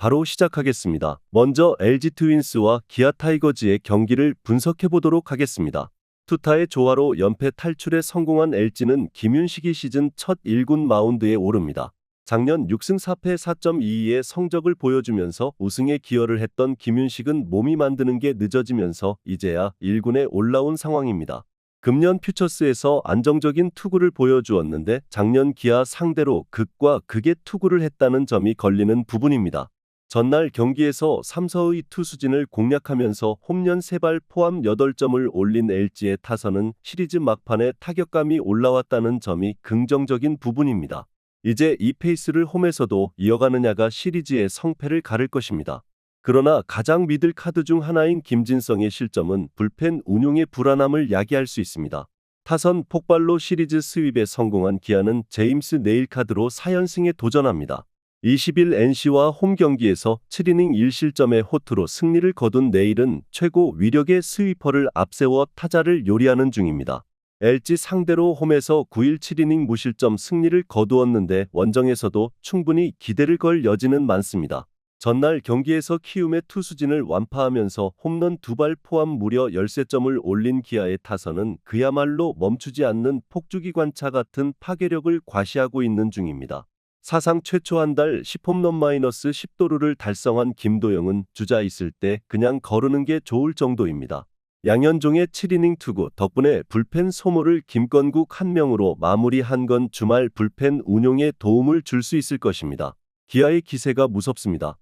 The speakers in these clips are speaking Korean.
바로 시작하겠습니다. 먼저 LG 트윈스와 기아 타이거즈의 경기를 분석해 보도록 하겠습니다. 투타의 조화로 연패 탈출에 성공한 LG는 김윤식이 시즌 첫 1군 마운드에 오릅니다. 작년 6승 4패 4.22의 성적을 보여주면서 우승에 기여를 했던 김윤식은 몸이 만드는 게 늦어지면서 이제야 1군에 올라온 상황입니다. 금년 퓨처스에서 안정적인 투구를 보여주었는데 작년 기아 상대로 극과 극의 투구를 했다는 점이 걸리는 부분입니다. 전날 경기에서 삼서의 투수진을 공략하면서 홈런 3발 포함 8점을 올린 LG의 타선은 시리즈 막판에 타격감이 올라왔다는 점이 긍정적인 부분입니다. 이제 이 페이스를 홈에서도 이어가느냐가 시리즈의 성패를 가를 것입니다. 그러나 가장 믿을 카드 중 하나인 김진성의 실점은 불펜 운용의 불안함을 야기할 수 있습니다. 타선 폭발로 시리즈 스윕에 성공한 기아는 제임스 네일 카드로 4연승에 도전합니다. 20일 NC와 홈 경기에서 7이닝 1실점의 호투로 승리를 거둔 네일은 최고 위력의 스위퍼를 앞세워 타자를 요리하는 중입니다. LG 상대로 홈에서 9일 7이닝 무실점 승리를 거두었는데 원정에서도 충분히 기대를 걸 여지는 많습니다. 전날 경기에서 키움의 투수진을 완파하면서 홈런 두 발 포함 무려 13점을 올린 기아의 타선은 그야말로 멈추지 않는 폭주기관차 같은 파괴력을 과시하고 있는 중입니다. 사상 최초 한 달 10홈런 마이너스 10도루를 달성한 김도영은 주자 있을 때 그냥 거르는 게 좋을 정도입니다. 양현종의 7이닝 투구 덕분에 불펜 소모를 김건국 한 명으로 마무리한 건 주말 불펜 운용에 도움을 줄 수 있을 것입니다. 기아의 기세가 무섭습니다.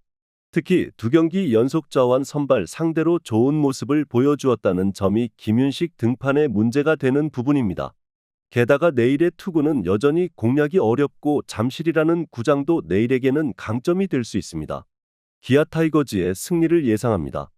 특히 두 경기 연속 자완 선발 상대로 좋은 모습을 보여주었다는 점이 김윤식 등판에 문제가 되는 부분입니다. 게다가 내일의 투구는 여전히 공략이 어렵고 잠실이라는 구장도 내일에게는 강점이 될 수 있습니다. 기아 타이거즈의 승리를 예상합니다.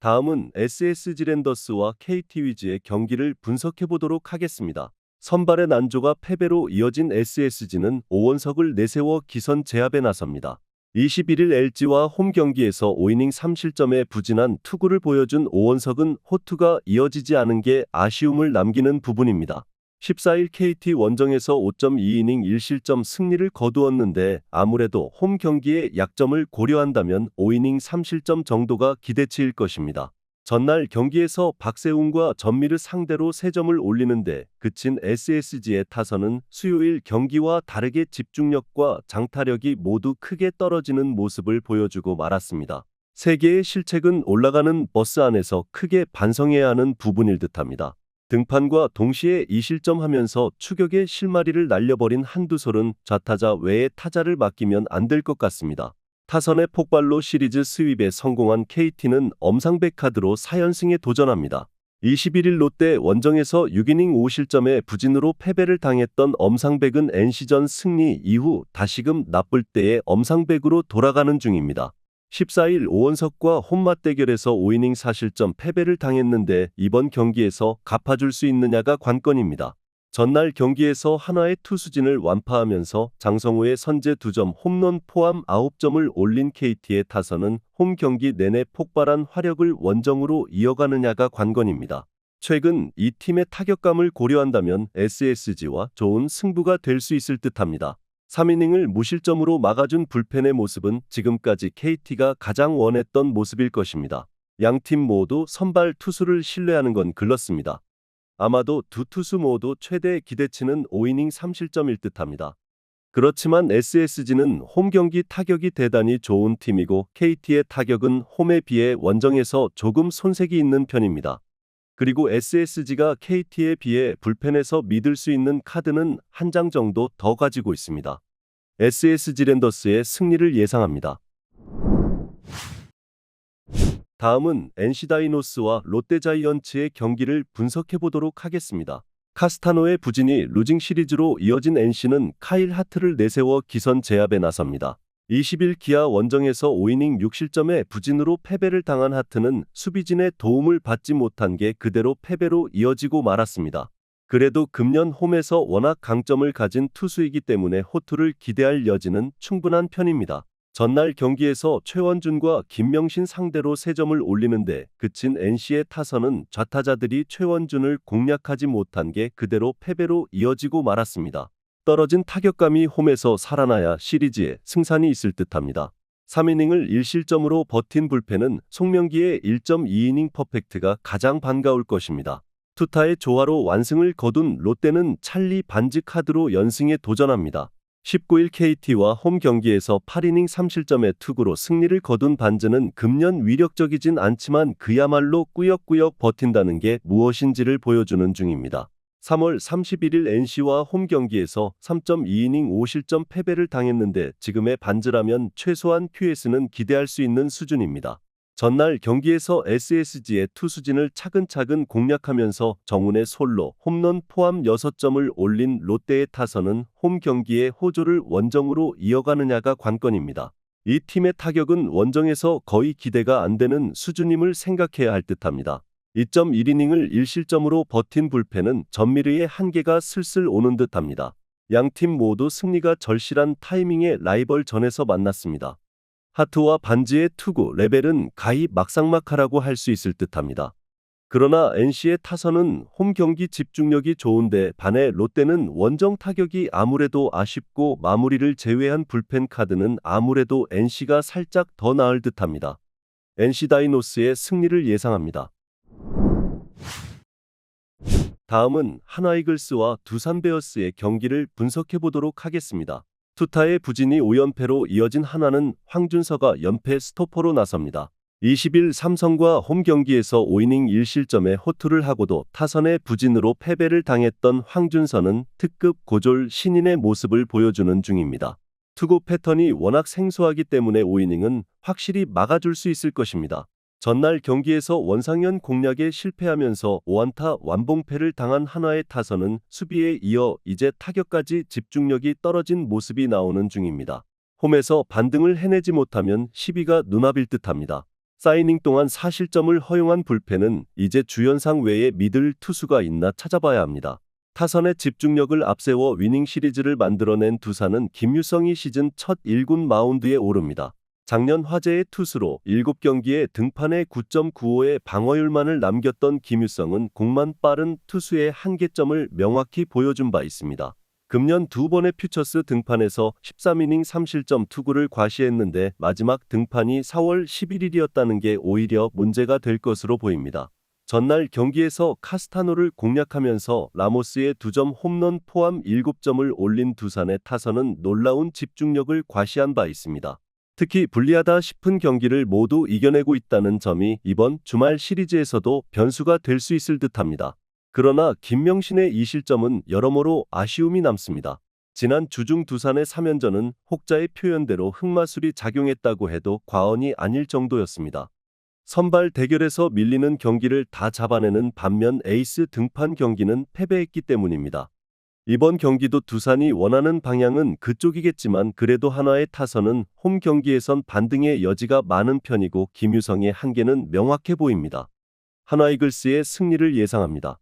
다음은 SSG 랜더스와 KT 위즈의 경기를 분석해 보도록 하겠습니다. 선발의 난조가 패배로 이어진 SSG는 오원석을 내세워 기선 제압에 나섭니다. 21일 LG와 홈 경기에서 5이닝 3실점에 부진한 투구를 보여준 오원석은 호투가 이어지지 않은 게 아쉬움을 남기는 부분입니다. 14일 KT 원정에서 5.2이닝 1실점 승리를 거두었는데 아무래도 홈 경기의 약점을 고려한다면 5이닝 3실점 정도가 기대치일 것입니다. 전날 경기에서 박세웅과 전미를 상대로 3점을 올리는데 그친 SSG의 타선은 수요일 경기와 다르게 집중력과 장타력이 모두 크게 떨어지는 모습을 보여주고 말았습니다. 세계의 실책은 올라가는 버스 안에서 크게 반성해야 하는 부분일 듯합니다. 등판과 동시에 2실점하면서 추격의 실마리를 날려버린 한두솔은 좌타자 외에 타자를 맡기면 안 될 것 같습니다. 타선의 폭발로 시리즈 스윕에 성공한 KT는 엄상백 카드로 4연승에 도전합니다. 21일 롯데 원정에서 6이닝 5실점의 부진으로 패배를 당했던 엄상백은 NC전 승리 이후 다시금 나쁠 때의 엄상백으로 돌아가는 중입니다. 14일 오원석과 홈맛 대결에서 5이닝 4실점 패배를 당했는데 이번 경기에서 갚아줄 수 있느냐가 관건입니다. 전날 경기에서 한화의 투수진을 완파하면서 장성우의 선제 2점 홈런 포함 9점을 올린 KT의 타선은 홈 경기 내내 폭발한 화력을 원정으로 이어가느냐가 관건입니다. 최근 이 팀의 타격감을 고려한다면 SSG와 좋은 승부가 될 수 있을 듯합니다. 3이닝을 무실점으로 막아준 불펜의 모습은 지금까지 KT가 가장 원했던 모습일 것입니다. 양 팀 모두 선발 투수를 신뢰하는 건 글렀습니다. 아마도 두 투수 모두 최대 기대치는 5이닝 3실점일 듯합니다. 그렇지만 SSG는 홈 경기 타격이 대단히 좋은 팀이고 KT의 타격은 홈에 비해 원정에서 조금 손색이 있는 편입니다. 그리고 SSG가 KT에 비해 불펜에서 믿을 수 있는 카드는 한 장 정도 더 가지고 있습니다. SSG 랜더스의 승리를 예상합니다. 다음은 NC 다이노스와 롯데 자이언츠의 경기를 분석해 보도록 하겠습니다. 카스타노의 부진이 루징 시리즈로 이어진 NC는 카일 하트를 내세워 기선 제압에 나섭니다. 20일 기아 원정에서 5이닝 6실점의 부진으로 패배를 당한 하트는 수비진의 도움을 받지 못한 게 그대로 패배로 이어지고 말았습니다. 그래도 금년 홈에서 워낙 강점을 가진 투수이기 때문에 호투를 기대할 여지는 충분한 편입니다. 전날 경기에서 최원준과 김명신 상대로 3점을 올리는데 그친 NC의 타선은 좌타자들이 최원준을 공략하지 못한 게 그대로 패배로 이어지고 말았습니다. 떨어진 타격감이 홈에서 살아나야 시리즈에 승산이 있을 듯합니다. 3이닝을 1실점으로 버틴 불펜은 송명기의 1.2이닝 퍼펙트가 가장 반가울 것입니다. 투타의 조화로 완승을 거둔 롯데는 찰리 반지 카드로 연승에 도전합니다. 19일 KT와 홈 경기에서 8이닝 3실점의 투구로 승리를 거둔 반즈는 금년 위력적이진 않지만 그야말로 꾸역꾸역 버틴다는 게 무엇인지를 보여주는 중입니다. 3월 31일 NC와 홈 경기에서 3.2이닝 5실점 패배를 당했는데 지금의 반즈라면 최소한 QS는 기대할 수 있는 수준입니다. 전날 경기에서 SSG의 투수진을 차근차근 공략하면서 정훈의 솔로 홈런 포함 6점을 올린 롯데의 타선은 홈 경기의 호조를 원정으로 이어가느냐가 관건입니다. 이 팀의 타격은 원정에서 거의 기대가 안 되는 수준임을 생각해야 할 듯합니다. 2.1이닝을 1실점으로 버틴 불펜은 전미르의 한계가 슬슬 오는 듯합니다. 양 팀 모두 승리가 절실한 타이밍에 라이벌 전에서 만났습니다. 하트와 반지의 투구 레벨은 가히 막상막하라고 할 수 있을 듯합니다. 그러나 NC의 타선은 홈 경기 집중력이 좋은데 반해 롯데는 원정 타격이 아무래도 아쉽고 마무리를 제외한 불펜 카드는 아무래도 NC가 살짝 더 나을 듯합니다. NC 다이노스의 승리를 예상합니다. 다음은 하나이글스와 두산 베어스의 경기를 분석해 보도록 하겠습니다. 투타의 부진이 5연패로 이어진 하나는 황준서가 연패 스토퍼로 나섭니다. 20일 삼성과 홈 경기에서 5이닝 1실점에 호투를 하고도 타선의 부진으로 패배를 당했던 황준서는 특급 고졸 신인의 모습을 보여주는 중입니다. 투구 패턴이 워낙 생소하기 때문에 5이닝은 확실히 막아줄 수 있을 것입니다. 전날 경기에서 원상현 공략에 실패하면서 5안타 완봉패를 당한 한화의 타선은 수비에 이어 이제 타격까지 집중력이 떨어진 모습이 나오는 중입니다. 홈에서 반등을 해내지 못하면 시비가 눈앞일 듯합니다. 사이닝 동안 4실점을 허용한 불펜은 이제 주연상 외에 믿을 투수가 있나 찾아봐야 합니다. 타선의 집중력을 앞세워 위닝 시리즈를 만들어낸 두산은 김유성이 시즌 첫 1군 마운드에 오릅니다. 작년 화제의 투수로 7경기에 등판에 9.95의 방어율만을 남겼던 김유성은 공만 빠른 투수의 한계점을 명확히 보여준 바 있습니다. 금년 두 번의 퓨처스 등판에서 13이닝 3실점 투구를 과시했는데 마지막 등판이 4월 11일이었다는 게 오히려 문제가 될 것으로 보입니다. 전날 경기에서 카스타노를 공략하면서 라모스의 2점 홈런 포함 7점을 올린 두산의 타선은 놀라운 집중력을 과시한 바 있습니다. 특히 불리하다 싶은 경기를 모두 이겨내고 있다는 점이 이번 주말 시리즈에서도 변수가 될 수 있을 듯합니다. 그러나 김명신의 이 실점은 여러모로 아쉬움이 남습니다. 지난 주중 두산의 3연전은 혹자의 표현대로 흑마술이 작용했다고 해도 과언이 아닐 정도였습니다. 선발 대결에서 밀리는 경기를 다 잡아내는 반면 에이스 등판 경기는 패배했기 때문입니다. 이번 경기도 두산이 원하는 방향은 그쪽이겠지만 그래도 하나의 타선은 홈 경기에선 반등의 여지가 많은 편이고 김유성의 한계는 명확해 보입니다. 하나이글스의 승리를 예상합니다.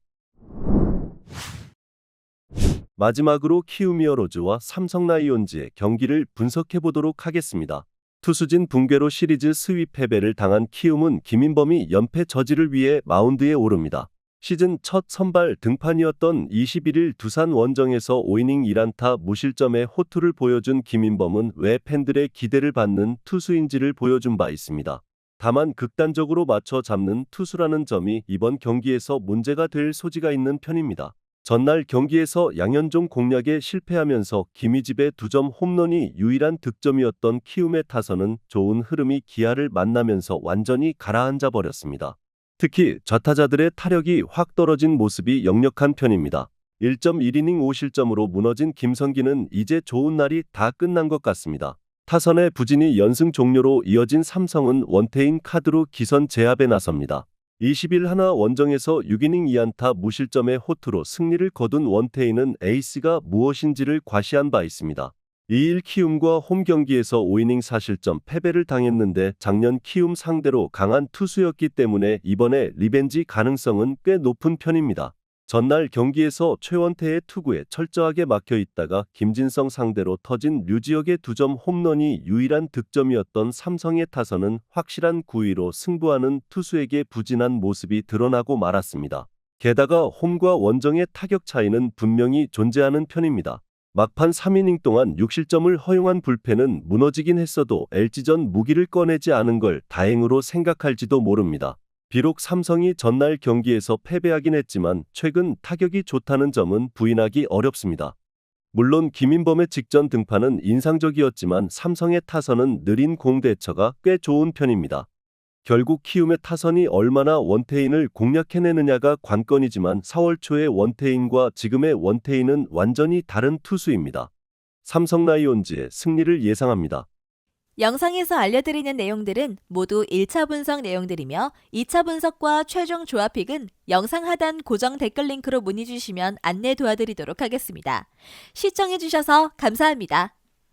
마지막으로 키우미어 로즈와 삼성 라이온즈의 경기를 분석해 보도록 하겠습니다. 투수진 붕괴로 시리즈 스위 패배를 당한 키움은 김인범이 연패 저지를 위해 마운드에 오릅니다. 시즌 첫 선발 등판이었던 21일 두산 원정에서 5이닝 1안타 무실점의 호투를 보여준 김인범은 왜 팬들의 기대를 받는 투수인지를 보여준 바 있습니다. 다만 극단적으로 맞춰 잡는 투수라는 점이 이번 경기에서 문제가 될 소지가 있는 편입니다. 전날 경기에서 양현종 공략에 실패하면서 김희집의 2점 홈런이 유일한 득점이었던 키움의 타선은 좋은 흐름이 기아를 만나면서 완전히 가라앉아 버렸습니다. 특히 좌타자들의 타력이 확 떨어진 모습이 역력한 편입니다. 1.1이닝 5실점으로 무너진 김성기는 이제 좋은 날이 다 끝난 것 같습니다. 타선의 부진이 연승 종료로 이어진 삼성은 원태인 카드로 기선 제압에 나섭니다. 20일 하나 원정에서 6이닝 2안타 무실점의 호투로 승리를 거둔 원태인은 에이스가 무엇인지를 과시한 바 있습니다. 2일 키움과 홈 경기에서 5이닝 4실점 패배를 당했는데 작년 키움 상대로 강한 투수였기 때문에 이번에 리벤지 가능성은 꽤 높은 편입니다. 전날 경기에서 최원태의 투구에 철저하게 막혀 있다가 김진성 상대로 터진 류지혁의 2점 홈런이 유일한 득점이었던 삼성의 타선은 확실한 구위로 승부하는 투수에게 부진한 모습이 드러나고 말았습니다. 게다가 홈과 원정의 타격 차이는 분명히 존재하는 편입니다. 막판 3이닝 동안 6실점을 허용한 불펜은 무너지긴 했어도 LG전 무기를 꺼내지 않은 걸 다행으로 생각할지도 모릅니다. 비록 삼성이 전날 경기에서 패배하긴 했지만 최근 타격이 좋다는 점은 부인하기 어렵습니다. 물론 김인범의 직전 등판은 인상적이었지만 삼성의 타선은 느린 공 대처가 꽤 좋은 편입니다. 결국 키움의 타선이 얼마나 원태인을 공략해내느냐가 관건이지만 4월 초의 원태인과 지금의 원태인은 완전히 다른 투수입니다. 삼성 라이온즈의 승리를 예상합니다. 영상에서 알려드리는 내용들은 모두 1차 분석 내용들이며 2차 분석과 최종 조합픽은 영상 하단 고정 댓글 링크로 문의 주시면 안내 도와드리도록 하겠습니다. 시청해주셔서 감사합니다.